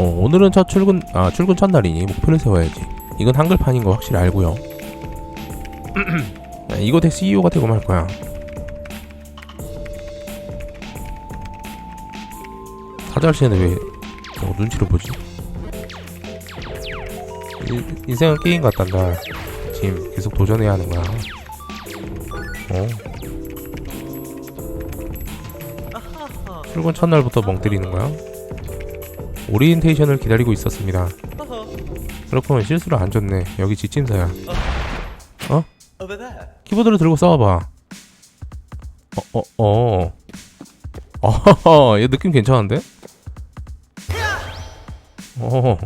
어, 오늘은 첫 출근 아 출근 첫날이니 목표를 세워야지. 이건 한글판인 거 확실히 알고요. 야, 이거 대 CEO가 되고 말 거야. 사자씨는 왜 어, 눈치를 보지? 인- 인생은 게임 같단다. 지금 계속 도전해야 하는 거야. 어. 출근 첫날부터 멍 때리는 거야? 오리엔테이션을 기다리고 있었습니다. 그렇군 실수를 안 줬네. 여기 지침서야. Over there. 키보드를 들고 싸워봐. 어, 어, 어. 어허허, 얘 느낌 괜찮은데? 어.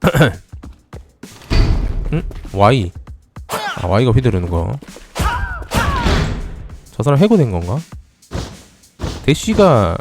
응? Y. 아, Y가 휘두르는 거. 저 사람 해고된 건가? 대쉬가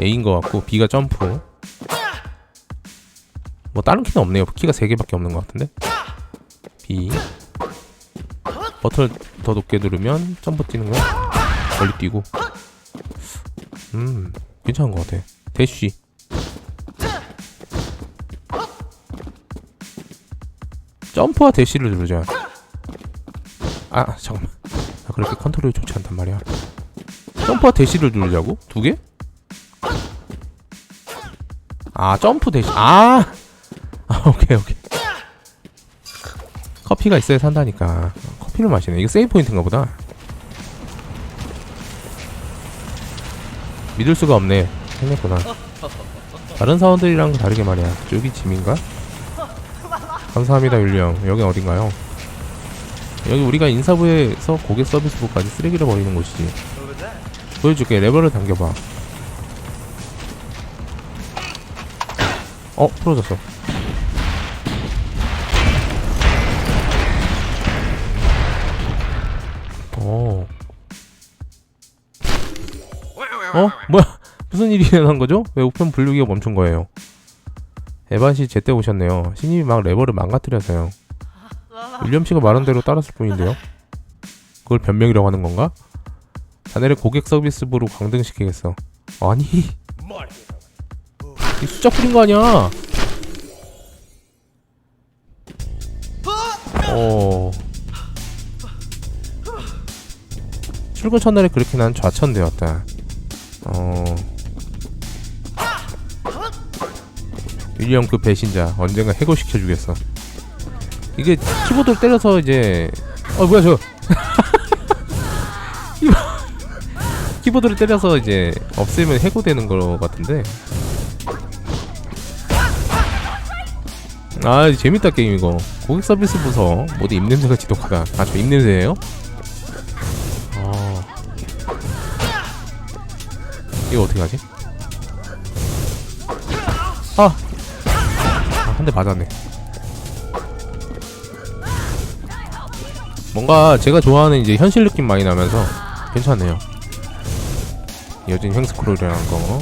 A인 것 같고, B가 점프. 뭐, 다른 키는 없네요. 키가 3개밖에 없는 것 같은데? B. 버튼을 더 높게 누르면 점프 뛰는 거야. 멀리 뛰고. 음, 괜찮은 것 같아. 대쉬. 점프와 대쉬를 누르자. 아, 잠깐만. 아, 그렇게 컨트롤이 좋지 않단 말이야. 점프와 대쉬를 누르자고? 두 개? 아, 점프 대쉬. 아! 아, 오케이, 오케이. 커피가 있어야 산다니까. 커피를 마시네. 이거 세이브 포인트인가 보다. 믿을 수가 없네. 해냈구나. 다른 사원들이랑 다르게 말이야. 저기 짐인가? 감사합니다, 형. 여긴 어딘가요? 여기 우리가 인사부에서 고객 서비스부까지 쓰레기를 버리는 곳이지. 보여줄게. 레버를 당겨봐. 어, 풀어졌어. 어. 어? 뭐야? 무슨 일이 일어난 거죠? 왜 우편 분류기가 멈춘 거예요? 에반 씨 제때 오셨네요. 신입이 막 레버를 망가뜨려서요. 윌리엄 씨가 말한 대로 따랐을 뿐인데요. 그걸 변명이라고 하는 건가? 자네를 고객 서비스부로 강등시키겠어. 아니, 이 숫자 뿌린 거 아니야? 어. 출근 첫날에 그렇게 난 좌천되었다. 어. 윌리엄 그 배신자 언젠가 해고시켜 주겠어. 이게 키보드를 때려서 이제 어 뭐야 저 키보드를 때려서 이제 없애면 해고되는 거 같은데. 아 재밌다 게임 이거. 고객 서비스 부서 모두 입냄새가 지독하다. 아저 입냄새예요? 아 이거 어떻게 하지? 아, 아 한 대 맞았네. 뭔가 제가 좋아하는 이제 현실 느낌 많이 나면서 괜찮네요. 여진 횡스크롤이라는 거.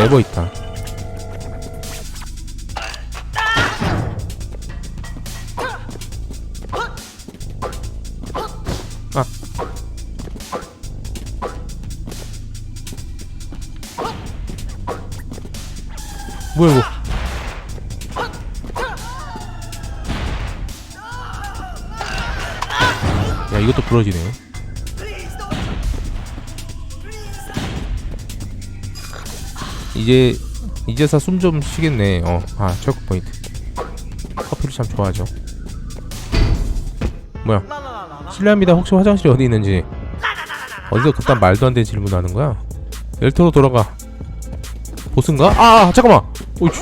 레버 있다. 아. 뭐야 이거? 야 이것도 부러지네. 이제 이제서 숨 좀 쉬겠네. 어, 아 체크 포인트. 커피를 참 좋아하죠. 뭐야? 실례합니다. 혹시 화장실이 어디 있는지. 어디서 그딴 말도 안 되는 질문하는 거야? 엘토로 돌아가. 보스인가? 아, 아 잠깐만. 어이, 주-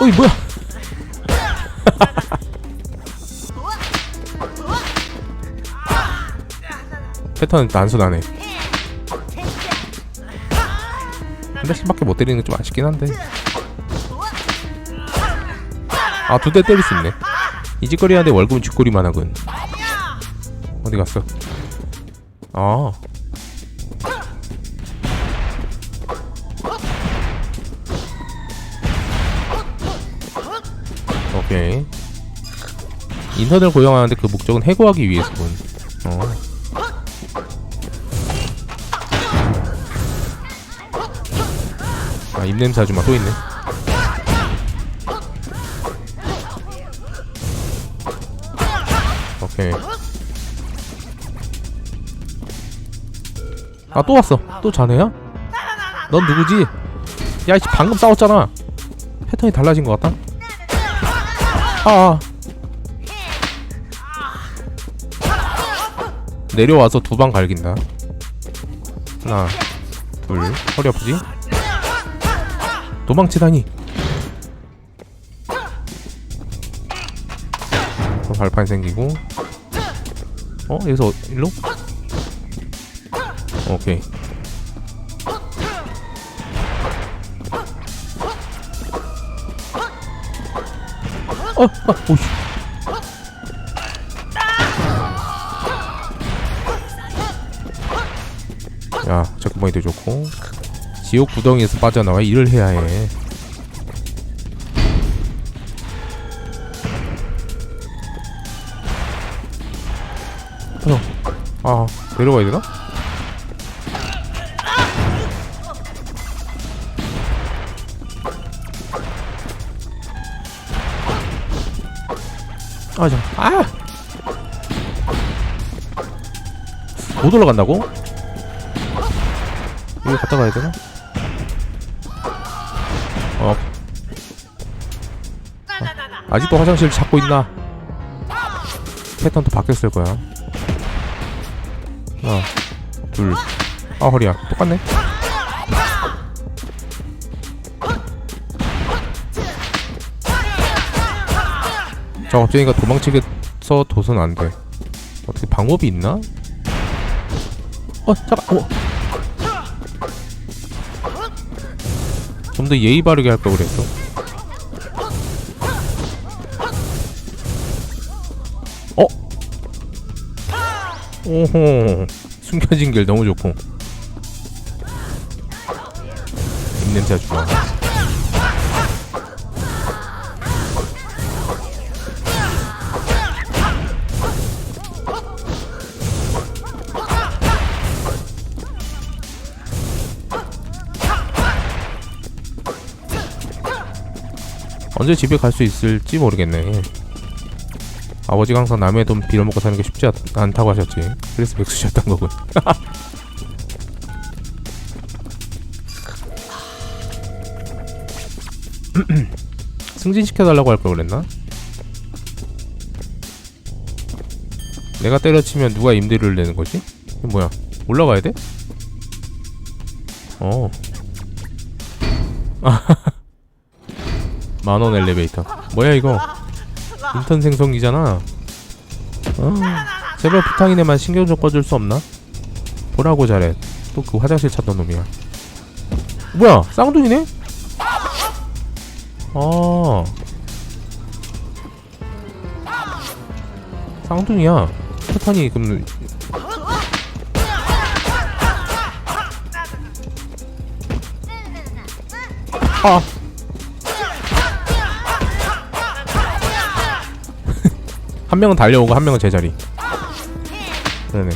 어이 뭐야? 패턴 단순하네. 한 대씩밖에 못 때리는 게 좀 아쉽긴 한데. 아 두 대 때릴 수 있네. 이 짓거리 하는데 월급은 쥐꼬리만 하군. 어디 갔어? 아. 오케이. 인턴을 고용하는데 그 목적은 해고하기 위해서군. 어. 아, 입냄새 아줌마 또 있네. 오케이. 아, 또 왔어. 또 자네야? 넌 누구지? 야, 이씨 방금 싸웠잖아. 패턴이 달라진 것 같다. 아. 내려와서 두 방 갈긴다. 하나, 둘, 허리 아프지? 도망치다니. 또 발판 생기고. 어, 여기서 어- 일로? 오케이. 어, 아, 오씨. 야, 체크포인트 좋고. 지옥 구덩이에서 빠져나와 일을 해야 해. 어, 아, 내려가야 되나? 아, 자, 아! 못 올라간다고? 여기 갔다 가야 되나? 아, 아직도 화장실 찾고 있나? 패턴도 바뀌었을 거야. 하나, 둘. 아, 허리야. 똑같네. 저 갑자기가 도망치겠어 둬선 안 돼. 어떻게 방법이 있나? 어, 잠깐. 어. 좀 더 예의 바르게 할 걸 그랬어. 어? 오호. 숨겨진 길 너무 좋고. 입냄새 아주 좋아. 언제 집에 갈 수 있을지 모르겠네. 아버지가 항상 남의 돈 빌어먹고 사는 게 쉽지 않, 않다고 하셨지. 그래서 백수셨던 거군. 승진시켜달라고 할 걸 그랬나? 내가 때려치면 누가 임대료를 내는 거지? 뭐야? 올라가야 돼? 어. 만원 엘리베이터. 뭐야 이거? 인턴 생성기잖아. 어. 제발 부탁이네만 신경 좀 꺼줄 수 없나? 보라고 잘해. 또 그 화장실 찾던 놈이야. 뭐야? 쌍둥이네? 아. 쌍둥이야. 패턴이 그럼 아. 한 명은 달려오고 한 명은 제자리. 네네.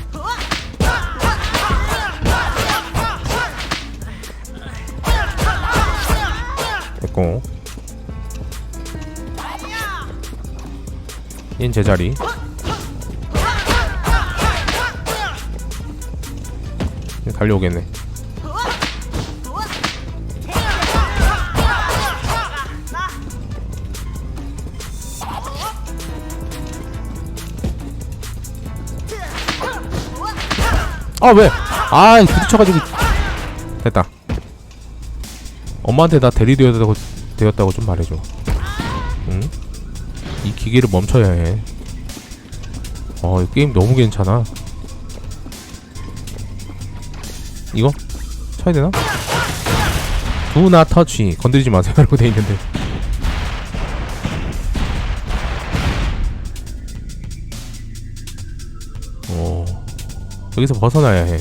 됐고. 얜 제자리. 달려오겠네. 아 왜? 아 부딪혀가지고 됐다. 엄마한테 나 대리되었다고 되었다고 좀 말해줘. 응? 이 기계를 멈춰야 해. 어, 이 게임 너무 괜찮아. 이거 쳐야 되나? Not touch. 건드리지 마세요라고 돼 있는데. 여기서 벗어나야 해.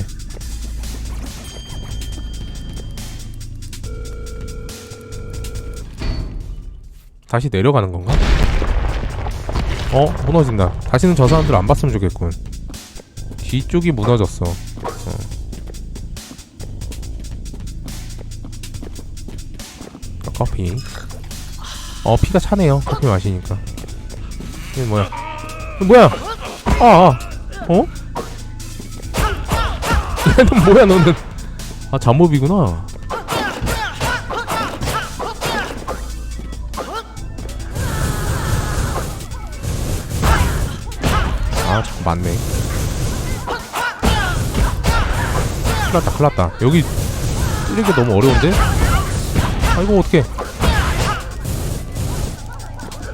다시 내려가는 건가? 어 무너진다 다시는 저 사람들 안 봤으면 좋겠군 뒤쪽이 무너졌어 어. 자, 커피 어 피가 차네요 커피 마시니까 이게 뭐야 이거 뭐야 아, 아. 어? 얘는 뭐야 너는? 아 잠몹이구나. 아 자꾸 맞네. 큰일났다 큰일났다. 여기 뚫리기 너무 어려운데? 아 이거 어떡해?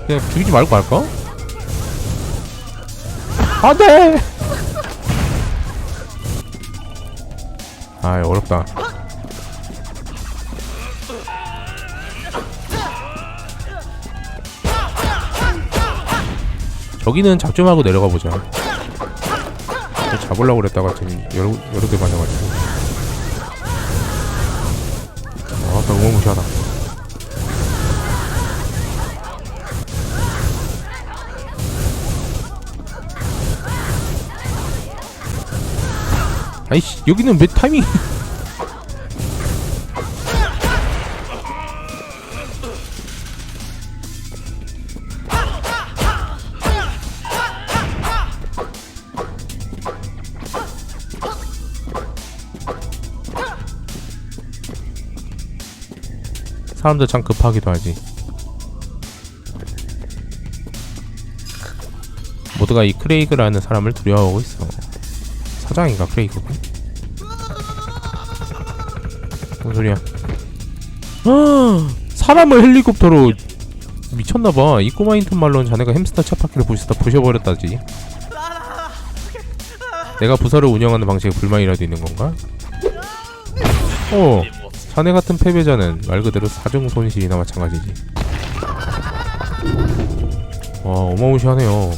그냥 죽이지 말고 갈까? 안돼 아 어렵다. 저기는 잡지 말고 내려가 보자. 잡으려고 그랬다가 지금 여러, 여러 개 맞아가지고. 아 너무 무시하다 아이씨 여기는 왜 타이밍 사람들 참 급하기도 하지. 모두가 이 크레이그라는 사람을 두려워하고 있어 사장인가 크레이그가? 뭔 소리야 아, 사람을 헬리콥터로 미쳤나봐 이 꼬마 인턴 말로는 자네가 햄스터 차파키를 부수다 부셔버렸다지 내가 부서를 운영하는 방식에 불만이라도 있는 건가? 어 자네 같은 패배자는 말 그대로 사정 손실이나 마찬가지지. 와 어마무시하네요.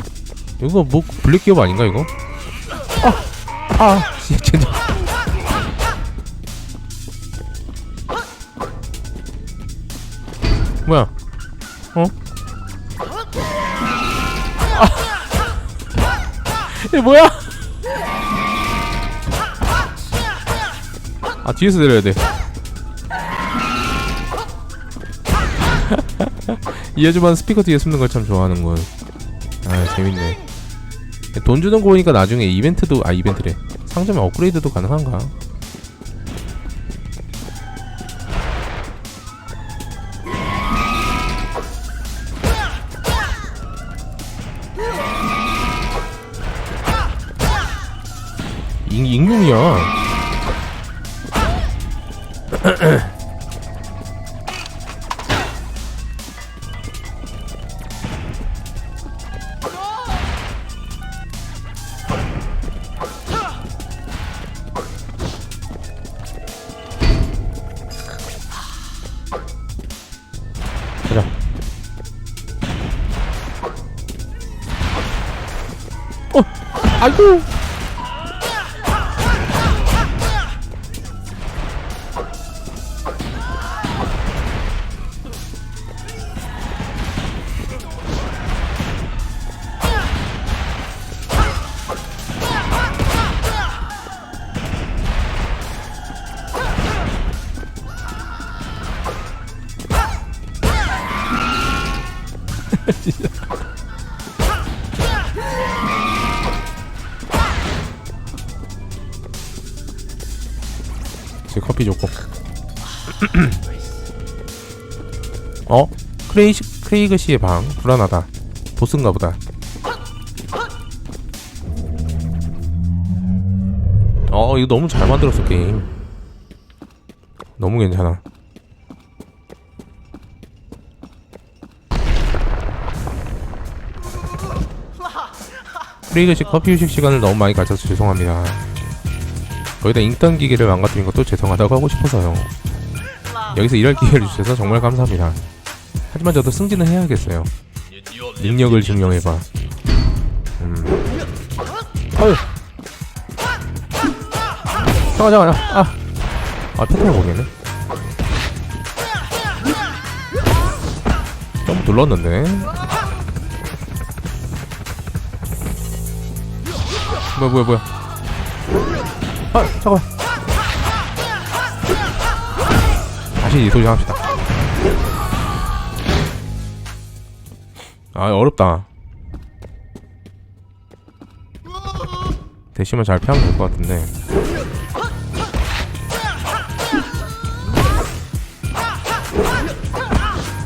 이거 뭐 블랙 기업 아닌가 이거? 아, 아, 씨, 진짜. 뭐야? 어? 아, 이게 뭐야? 아 뒤에서 내려야 돼. 이 아줌마는 스피커 뒤에 숨는 걸 참 좋아하는군. 아 재밌네. 돈 주는 거 보니까 나중에 이벤트도 아 이벤트래. 상점에 업그레이드도 가능한가? 잉, 잉룡이야. 어? 크레이 크레이그 씨의 방 불안하다. 보스인가 보다. 어 이거 너무 잘 만들었어 게임. 너무 괜찮아. 크레이그 씨 커피 휴식 시간을 너무 많이 가져서 죄송합니다. 거기다 인턴 기계를 망가뜨린 것도 죄송하다고 하고 싶어서요. 여기서 일할 기회를 주셔서 정말 감사합니다. 하지만 저도 승진을 해야겠어요. 능력을 증명해봐. 음. 어휴. 잠깐 잠깐. 아. 아 패턴을 모르겠네. 너무 눌렀는데. 뭐야 뭐야 뭐야 아 잠깐만 다시 도전합시다 아 어렵다. 대시만 잘 피하면 될 것 같은데.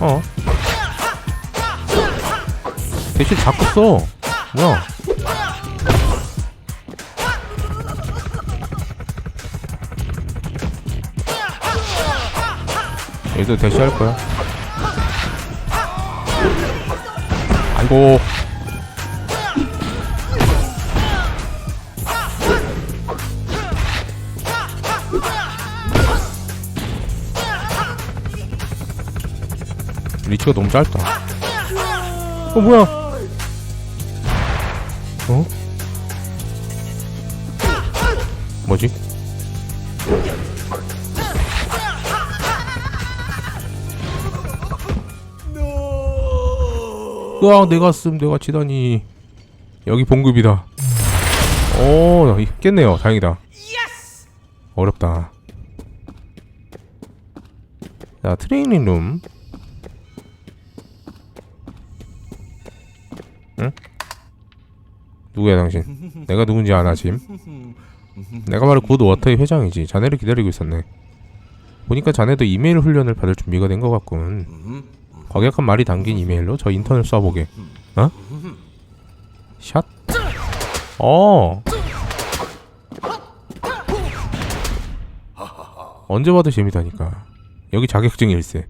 어. 대시 자꾸 써. 뭐야? 얘도 대시할 거야 아이고 리치가 너무 짧다 어 뭐야 어? 뭐지? 으아 내가 쓴 내가 치다니. 여기 봉급이다. 오 깼네요. 다행이다. 어렵다. 자 트레이닝 룸. 응? 누구야 당신? 내가 누군지 아나 짐 내가 바로 곧 워터의 회장이지. 자네를 기다리고 있었네. 보니까 자네도 이메일 훈련을 받을 준비가 된 것 같군 과격한 말이 담긴 이메일로 저 인턴을 쏴보게. 어? 샷? 어. 언제 봐도 재미다니까. 여기 자격증 일세.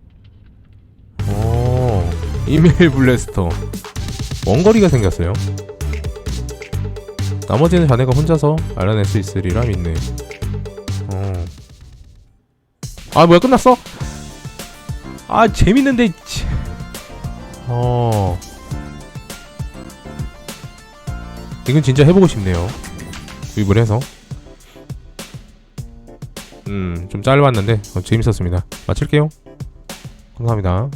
오. 이메일 블래스터. 원거리가 생겼어요. 나머지는 자네가 혼자서 알아낼 수 있으리라 믿네. 어. 아 뭐야 끝났어? 아 재밌는데 이건 진짜 해보고 싶네요. 구입을 해서. 음 좀 짧았는데 어, 재밌었습니다. 마칠게요. 감사합니다